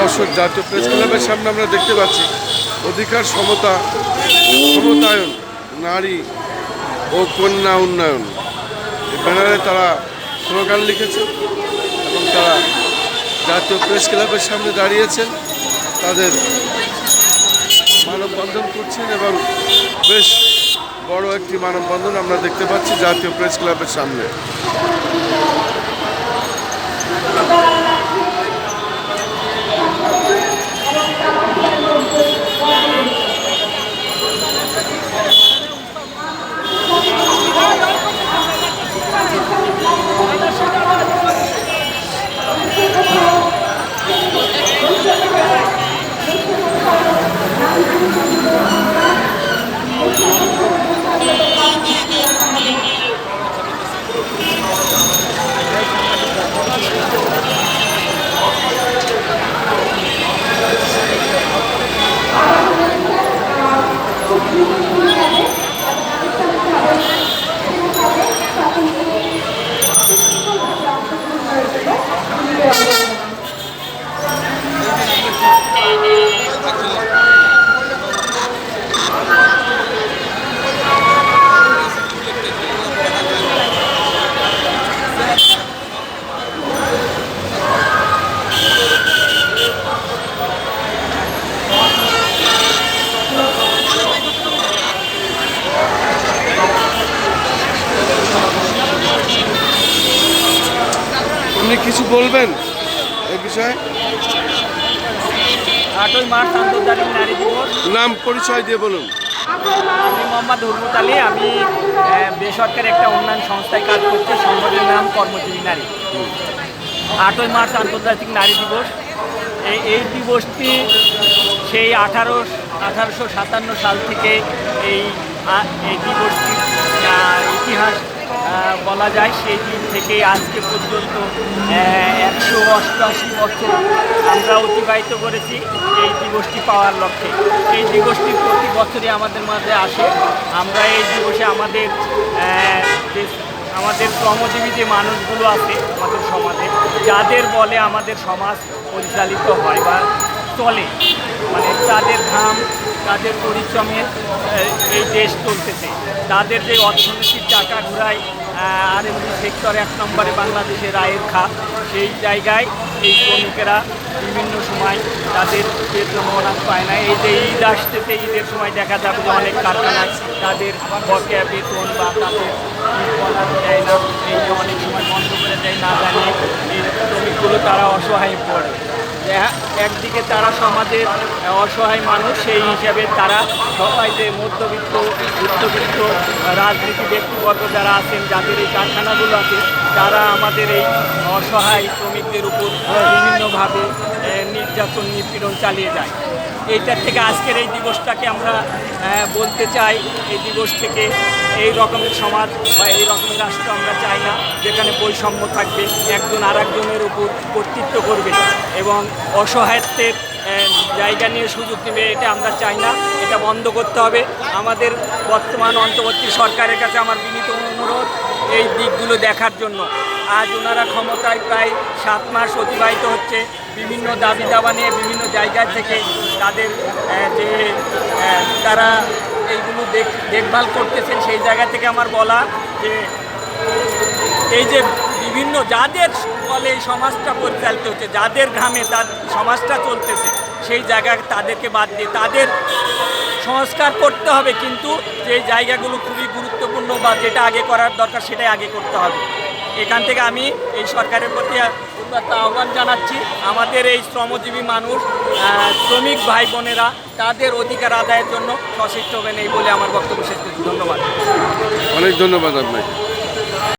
দর্শক জাতীয় প্রেস ক্লাবের সামনে আমরা দেখতে পাচ্ছি অধিকার সমতা সমতায়ন নারী ও কন্যা উন্নয়ন। এই ব্যানারে তারা স্লোগান লিখেছে এবং তারা জাতীয় প্রেস ক্লাবের সামনে দাঁড়িয়েছেন। তাদের মানববন্ধন করছেন এবং বেশ বড় একটি মানববন্ধন আমরা দেখতে পাচ্ছি জাতীয় প্রেস ক্লাবের সামনে। আপনি কিছু বলবেন এই বিষয়ে? আটই মার্চ আন্তর্জাতিক নারী দিবস। নাম পরিচয় দিয়ে বলুন। আমি মোহাম্মদ হুরমুত আলী। আমি বেসরকারি একটা উন্নয়ন সংস্থায় কাজ করছি সংগঠনের নাম কর্মজীবী নারী। আটই মার্চ আন্তর্জাতিক নারী দিবস। এই এই দিবসটি সেই আঠারো আঠারোশো সাতান্ন সাল থেকে এই এই দিবসটির ইতিহাস বলা যায় সেই দিন থেকে আজকে পর্যন্ত একশো অষ্টআশি বছর আমরা অতিবাহিত করেছি এই দিবসটি পাওয়ার লক্ষ্যে। এই দিবসটি প্রতি বছরই আমাদের মাঝে আসে। আমরা এই দিবসে আমাদের আমাদের শ্রমজীবী যে মানুষগুলো আছে আমাদের সমাজে, যাদের বলে আমাদের সমাজ পরিচালিত হয় বা চলে মানে তাদের ঘাম তাদের পরিশ্রমে এই দেশ চলতেছে। তাদের যে অর্থনীতির টাকা ঘুরায় আর এমনি সেক্টর, এক নম্বরে বাংলাদেশের আয়ের খাত। সেই জায়গায় এই শ্রমিকেরা বিভিন্ন সময় তাদের বেতন বোনাস পায় না। এই যে ঈদ আসতেছে, ঈদের সময় দেখা যাবে যে অনেক কারখানায় তাদের বকেয়া বেতন বা তাদের দেয় না। এই অনেক সময় বন্ধ করে দেয়, না জানিয়ে এই শ্রমিকগুলো তারা অসহায় পড়ে। একদিকে তারা সমাজের অসহায় মানুষ, সেই হিসাবে তারা সবাই যে মধ্যবিত্ত, উচ্চবিত্ত, রাজনীতি ব্যক্তিবর্গ যারা আছেন, যাদের এই কারখানাগুলো আছে, তারা আমাদের এই অসহায় শ্রমিকদের উপর বিভিন্নভাবে নির্যাতন, নিপীড়ন চালিয়ে যায়। এইটার থেকে আজকের এই দিবসটাকে আমরা বলতে চাই। এই দিবস থেকে এই রকমের সমাজ বা এই রকমের রাষ্ট্র আমরা চাই না, যেখানে বৈষম্য থাকবে, একজন আর একজনের উপর কর্তৃত্ব করবে এবং অসহায়ত্বের জায়গা নিয়ে সুযোগ নেবে এটা আমরা চাই না। এটা বন্ধ করতে হবে। আমাদের বর্তমান অন্তর্বর্তী সরকারের কাছে আমার বিনীত অনুরোধ এই দিকগুলো দেখার জন্য। আজ ওনারা ক্ষমতায় প্রায় সাত মাস অতিবাহিত হচ্ছে, বিভিন্ন দাবি দাবা নিয়ে বিভিন্ন জায়গা থেকে তাদের যে তারা এইগুলো দেখ, দেখভাল করতেছেন সেই জায়গা থেকে আমার বলা যে, এই যে বিভিন্ন যাদের ফলে এই সমাজটা পরিচালিত হচ্ছে, যাদের ঘামে তার সমাজটা চলতেছে, সেই জায়গা তাদেরকে বাদ দিয়ে তাদের সংস্কার করতে হবে, কিন্তু যে জায়গাগুলো খুবই গুরুত্বপূর্ণ বা যেটা আগে করার দরকার সেটাই আগে করতে হবে। এখান থেকে আমি এই সরকারের প্রতি উদাত্ত আহ্বান জানাচ্ছি। আমাদের এই শ্রমজীবী মানুষ শ্রমিক ভাই বোনেরা, তাদের অধিকার আদায়ের জন্য সচেষ্ট হবেন এই বলে আমার বক্তব্য শেষ করছি। ধন্যবাদ। অনেক ধন্যবাদ আপনাকে।